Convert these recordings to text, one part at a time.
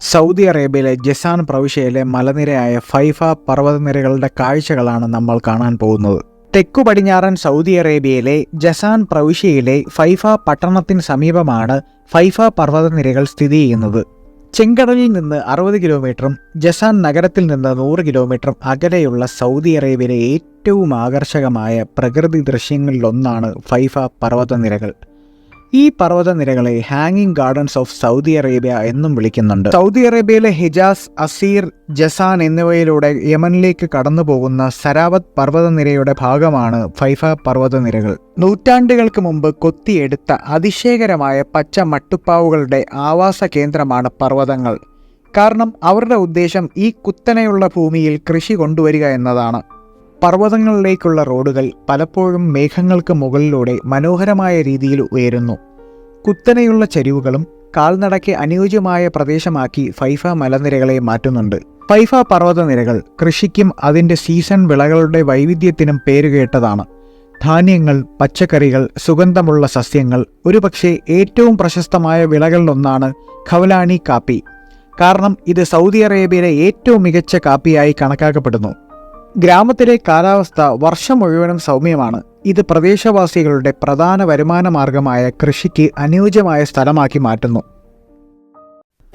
Saudi അറേബ്യയിലെ Jazan പ്രവിശ്യയിലെ മലനിരയായ ഫൈഫ പർവതനിരകളുടെ കാഴ്ചകളാണ് നമ്മൾ കാണാൻ പോകുന്നത്. തെക്കു പടിഞ്ഞാറൻ സൗദി അറേബ്യയിലെ ജസാൻ പ്രവിശ്യയിലെ ഫൈഫ പട്ടണത്തിന് സമീപമാണ് ഫൈഫ പർവതനിരകൾ സ്ഥിതി ചെയ്യുന്നത്. ചെങ്കടലിൽ നിന്ന് അറുപത് കിലോമീറ്ററും ജസാൻ നഗരത്തിൽ നിന്ന് നൂറ് കിലോമീറ്ററും അകലെയുള്ള സൗദി അറേബ്യയിലെ ഏറ്റവും ആകർഷകമായ പ്രകൃതി ദൃശ്യങ്ങളിലൊന്നാണ് ഫൈഫ പർവതനിരകൾ. ഈ പർവതനിരകളെ ഹാങ്ങിങ് ഗാർഡൻസ് ഓഫ് സൗദി അറേബ്യ എന്നും വിളിക്കുന്നുണ്ട്. സൗദി അറേബ്യയിലെ ഹിജാസ് അസീർ ജസാൻ എന്നിവയിലൂടെ യമനിലേക്ക് കടന്നു പോകുന്ന സരാവത്ത് പർവതനിരയുടെ ഭാഗമാണ് ഫൈഫ പർവതനിരകൾ. നൂറ്റാണ്ടുകൾക്ക് മുമ്പ് കൊത്തിയെടുത്ത അതിശയകരമായ പച്ച മട്ടുപ്പാവുകളുടെ ആവാസ കേന്ദ്രമാണ് പർവതങ്ങൾ. കാരണം അവരുടെ ഉദ്ദേശം ഈ കുത്തനെയുള്ള ഭൂമിയിൽ കൃഷി കൊണ്ടുവരിക എന്നതാണ്. പർവതങ്ങളിലേക്കുള്ള റോഡുകൾ പലപ്പോഴും മേഘങ്ങൾക്ക് മുകളിലൂടെ മനോഹരമായ രീതിയിൽ ഉയരുന്നു. കുത്തനെയുള്ള ചരിവുകളും കാൽനടയ്ക്ക് അനുയോജ്യമായ പ്രദേശമാക്കി ഫൈഫ മലനിരകളെ മാറ്റുന്നുണ്ട്. ഫൈഫ പർവതനിരകൾ കൃഷിക്കും അതിന്റെ സീസൺ വിളകളുടെ വൈവിധ്യത്തിനും പേരുകേട്ടതാണ്. ധാന്യങ്ങൾ പച്ചക്കറികൾ സുഗന്ധമുള്ള സസ്യങ്ങൾ ഒരുപക്ഷെ ഏറ്റവും പ്രശസ്തമായ വിളകളിലൊന്നാണ് ഖവലാണി കാപ്പി. കാരണം ഇത് സൗദി അറേബ്യയിലെ ഏറ്റവും മികച്ച കാപ്പിയായി കണക്കാക്കപ്പെടുന്നു. ഗ്രാമത്തിലെ കാലാവസ്ഥ വർഷം മുഴുവനും സൗമ്യമാണ്. ഇത് പ്രദേശവാസികളുടെ പ്രധാന വരുമാന മാർഗമായ കൃഷിക്ക് അനുയോജ്യമായ സ്ഥലമാക്കി മാറ്റുന്നു.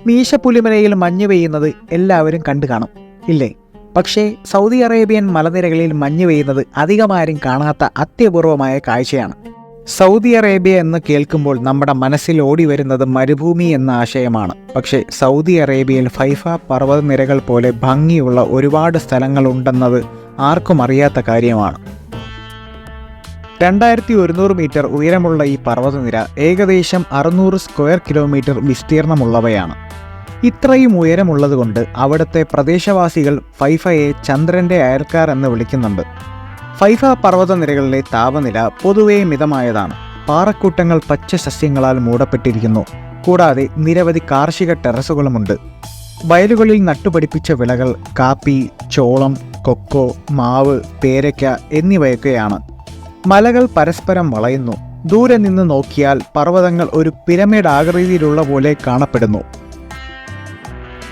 മീശപ്പുലിമലയിൽ മഞ്ഞ് പെയ്യുന്നത് എല്ലാവരും കണ്ടു കാണും. ഇല്ലേ? പക്ഷേ സൗദി അറേബ്യൻ മലനിരകളിൽ മഞ്ഞ് പെയ്യുന്നത് അധികമാരും കാണാത്ത അത്യപൂർവമായ കാഴ്ചയാണ്. സൗദി അറേബ്യ എന്ന് കേൾക്കുമ്പോൾ നമ്മുടെ മനസ്സിൽ ഓടി വരുന്നത് മരുഭൂമി എന്ന ആശയമാണ്. പക്ഷേ സൗദി അറേബ്യയിൽ ഫൈഫ പർവതനിരകൾ പോലെ ഭംഗിയുള്ള ഒരുപാട് സ്ഥലങ്ങളുണ്ടെന്നത് ആർക്കും അറിയാത്ത കാര്യമാണ്. രണ്ടായിരത്തി ഒരുന്നൂറ് മീറ്റർ ഉയരമുള്ള ഈ പർവതനിര ഏകദേശം അറുന്നൂറ് സ്ക്വയർ കിലോമീറ്റർ വിസ്തീർണമുള്ളവയാണ്. ഇത്രയും ഉയരമുള്ളതുകൊണ്ട് അവിടുത്തെ പ്രദേശവാസികൾ ഫൈഫയെ ചന്ദ്രന്റെ അയൽക്കാർ എന്ന് വിളിക്കുന്നുണ്ട്. ഫൈഫ പർവതനിരകളിലെ താപനില പൊതുവേ മിതമായതാണ്. പാറക്കൂട്ടങ്ങൾ പച്ച സസ്യങ്ങളാൽ മൂടപ്പെട്ടിരിക്കുന്നു. കൂടാതെ നിരവധി കാർഷിക ടെറസുകളുമുണ്ട്. വയലുകളിൽ നട്ടുപിടിപ്പിച്ച വിളകൾ കാപ്പി ചോളം കൊക്കോ മാവ് പേരയ്ക്ക എന്നിവയൊക്കെയാണ്. മലകൾ പരസ്പരം വളയുന്നു. ദൂരെ നിന്ന് നോക്കിയാൽ പർവതങ്ങൾ ഒരു പിരമിഡ് ആകൃതിയിലുള്ള പോലെ കാണപ്പെടുന്നു.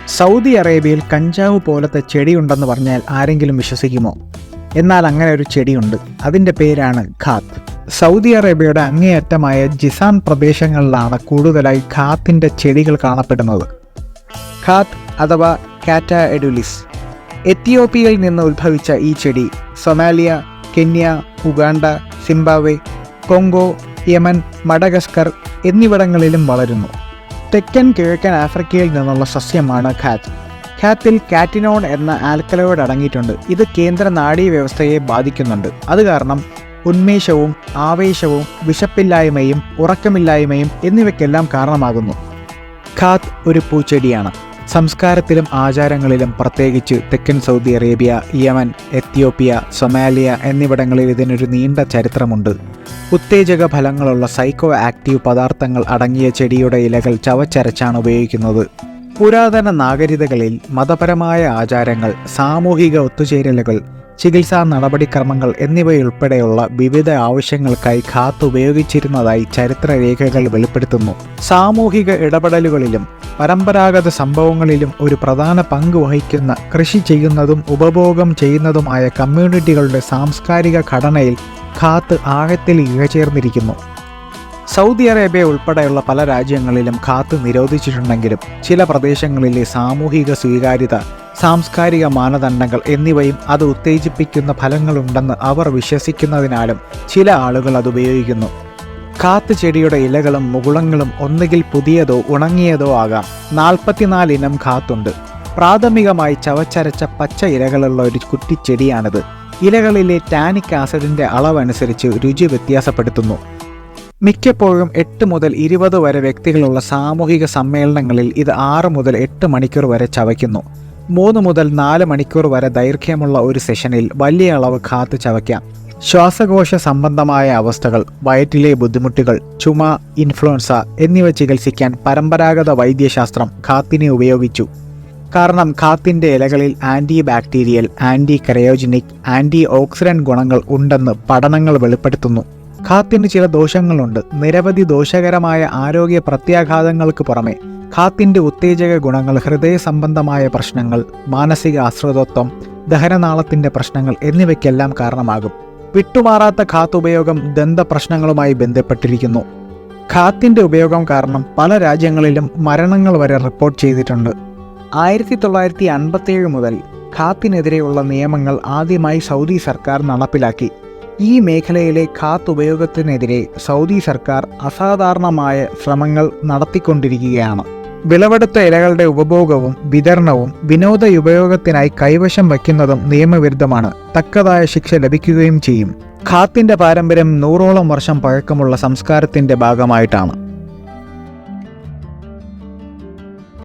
സൗദി അറേബ്യയിൽ കഞ്ചാവ് പോലത്തെ ചെടിയുണ്ടെന്ന് പറഞ്ഞാൽ ആരെങ്കിലും വിശ്വസിക്കുമോ? എന്നാൽ അങ്ങനെ ഒരു ചെടിയുണ്ട്. അതിന്റെ പേരാണ് ഖാത്ത്. സൗദി അറേബ്യയുടെ അങ്ങേയറ്റമായ ജിസാൻ പ്രദേശങ്ങളിലാണ് കൂടുതലായി ഖാത്തിന്റെ ചെടികൾ കാണപ്പെടുന്നത്. ഖാത്ത് അഥവാ കാറ്റ എഡുലിസ്. എത്തിയോപ്യയിൽ നിന്ന് ഉത്ഭവിച്ച ഈ ചെടി Somalia Kenya Uganda Zimbabwe Congo Yemen Madagascar എന്നിവിടങ്ങളിലും വളരുന്നു. തെക്കൻ കിഴക്കൻ ആഫ്രിക്കയിൽ നിന്നുള്ള സസ്യമാണ് ഖാത്ത്. ഖാത്തിൽ കാറ്റിനോൺ എന്ന ആൽക്കലോയിഡ് അടങ്ങിയിട്ടുണ്ട്. ഇത് കേന്ദ്ര നാഡീ വ്യവസ്ഥയെ ബാധിക്കുന്നുണ്ട്. അത് കാരണം ഉന്മേഷവും ആവേശവും വിശപ്പില്ലായ്മയും ഉറക്കമില്ലായ്മയും എന്നിവയ്ക്കെല്ലാം കാരണമാകുന്നു. ഖാത്ത് ഒരു പൂച്ചെടിയാണ്. സംസ്കാരത്തിലും ആചാരങ്ങളിലും പ്രത്യേകിച്ച് തെക്കൻ Saudi Arabia Yemen Ethiopia Somalia എന്നിവിടങ്ങളിൽ ഇതിനൊരു നീണ്ട ചരിത്രമുണ്ട്. ഉത്തേജക ഫലങ്ങളുള്ള സൈക്കോ ആക്റ്റീവ് പദാർത്ഥങ്ങൾ അടങ്ങിയ ചെടിയുടെ ഇലകൾ ചവച്ചരച്ചാണ് ഉപയോഗിക്കുന്നത്. പുരാതന നാഗരികതകളിൽ മതപരമായ ആചാരങ്ങൾ സാമൂഹിക ഒത്തുചേരലുകൾ ചികിത്സാ നടപടിക്രമങ്ങൾ എന്നിവയുൾപ്പെടെയുള്ള വിവിധ ആവശ്യങ്ങൾക്കായി ഖാത്ത് ഉപയോഗിച്ചിരുന്നതായി ചരിത്രരേഖകൾ വെളിപ്പെടുത്തുന്നു. സാമൂഹിക ഇടപെടലുകളിലും പരമ്പരാഗത സംഭവങ്ങളിലും ഒരു പ്രധാന പങ്ക് വഹിക്കുന്ന കൃഷി ചെയ്യുന്നതും ഉപഭോഗം ചെയ്യുന്നതുമായ കമ്മ്യൂണിറ്റികളുടെ സാംസ്കാരിക ഘടനയിൽ ഖാത്ത് ആഴത്തിൽ ഇഴചേർന്നിരിക്കുന്നു. സൗദി അറേബ്യ ഉൾപ്പെടെയുള്ള പല രാജ്യങ്ങളിലും ഖാത്ത് നിരോധിച്ചിട്ടുണ്ടെങ്കിലും ചില പ്രദേശങ്ങളിലെ സാമൂഹിക സ്വീകാര്യത സാംസ്കാരിക മാനദണ്ഡങ്ങൾ എന്നിവയും അത് ഉത്തേജിപ്പിക്കുന്ന ഫലങ്ങളുണ്ടെന്ന് അവർ വിശ്വസിക്കുന്നതിനാലും ചില ആളുകൾ അത് ഉപയോഗിക്കുന്നു. കാത്ത് ചെടിയുടെ ഇലകളും മുകുളങ്ങളും ഒന്നുകിൽ പുതിയതോ ഉണങ്ങിയതോ ആകാം. നാൽപ്പത്തിനാല് ഇനം കാത്തുണ്ട്. പ്രാഥമികമായി ചവച്ചരച്ച പച്ച ഇലകളുള്ള ഒരു കുറ്റിച്ചെടിയാണിത്. ഇലകളിലെ ടാനിക് ആസിഡിന്റെ അളവനുസരിച്ച് രുചി വ്യത്യാസപ്പെടുത്തുന്നു. മിക്കപ്പോഴും എട്ട് മുതൽ ഇരുപത് വരെ വ്യക്തികളുള്ള സാമൂഹിക സമ്മേളനങ്ങളിൽ ഇത് ആറ് മുതൽ എട്ട് മണിക്കൂർ വരെ ചവയ്ക്കുന്നു. മൂന്ന് മുതൽ നാല് മണിക്കൂർ വരെ ദൈർഘ്യമുള്ള ഒരു സെഷനിൽ വലിയ അളവ് കാത്തു ചവയ്ക്കാം. ശ്വാസകോശ സംബന്ധമായ അവസ്ഥകൾ വയറ്റിലെ ബുദ്ധിമുട്ടുകൾ ചുമ ഇൻഫ്ലുവൻസ എന്നിവ ചികിത്സിക്കാൻ പരമ്പരാഗത വൈദ്യശാസ്ത്രം ഖാത്തിനെ ഉപയോഗിച്ചു. കാരണം കാത്തിന്റെ ഇലകളിൽ antibacterial anticariogenic antioxidant ഗുണങ്ങൾ ഉണ്ടെന്ന് പഠനങ്ങൾ വെളിപ്പെടുത്തുന്നു. ഖാത്തിന് ചില ദോഷങ്ങളുണ്ട്. നിരവധി ദോഷകരമായ ആരോഗ്യ പ്രത്യാഘാതങ്ങൾക്ക് പുറമെ ഖാത്തിന്റെ ഉത്തേജക ഗുണങ്ങൾ ഹൃദയ സംബന്ധമായ പ്രശ്നങ്ങൾ മാനസിക ആശ്രിതത്വം ദഹനനാളത്തിന്റെ പ്രശ്നങ്ങൾ എന്നിവയ്ക്കെല്ലാം കാരണമാകും. വിട്ടുമാറാത്ത ഖാത്ത് ഉപയോഗം ദന്ത പ്രശ്നങ്ങളുമായി ബന്ധപ്പെട്ടിരിക്കുന്നു. ഖാത്തിന്റെ ഉപയോഗം കാരണം പല രാജ്യങ്ങളിലും മരണങ്ങൾ വരെ റിപ്പോർട്ട് ചെയ്തിട്ടുണ്ട്. ആയിരത്തി തൊള്ളായിരത്തി അൻപത്തേഴ് മുതൽ ഖാത്തിനെതിരെയുള്ള നിയമങ്ങൾ ആദ്യമായി സൗദി സർക്കാർ നടപ്പിലാക്കി. ഈ മേഖലയിലെ ഖാത്ത് ഉപയോഗത്തിനെതിരെ സൗദി സർക്കാർ അസാധാരണമായ ശ്രമങ്ങൾ നടത്തിക്കൊണ്ടിരിക്കുകയാണ്. വിളവെടുത്ത ഇലകളുടെ ഉപഭോഗവും വിതരണവും വിനോദ ഉപയോഗത്തിനായി കൈവശം വയ്ക്കുന്നതും നിയമവിരുദ്ധമാണ്. തക്കതായ ശിക്ഷ ലഭിക്കുകയും ചെയ്യും. ഖാത്തിന്റെ പാരമ്പര്യം നൂറോളം വർഷം പഴക്കമുള്ള സംസ്കാരത്തിന്റെ ഭാഗമായിട്ടാണ്.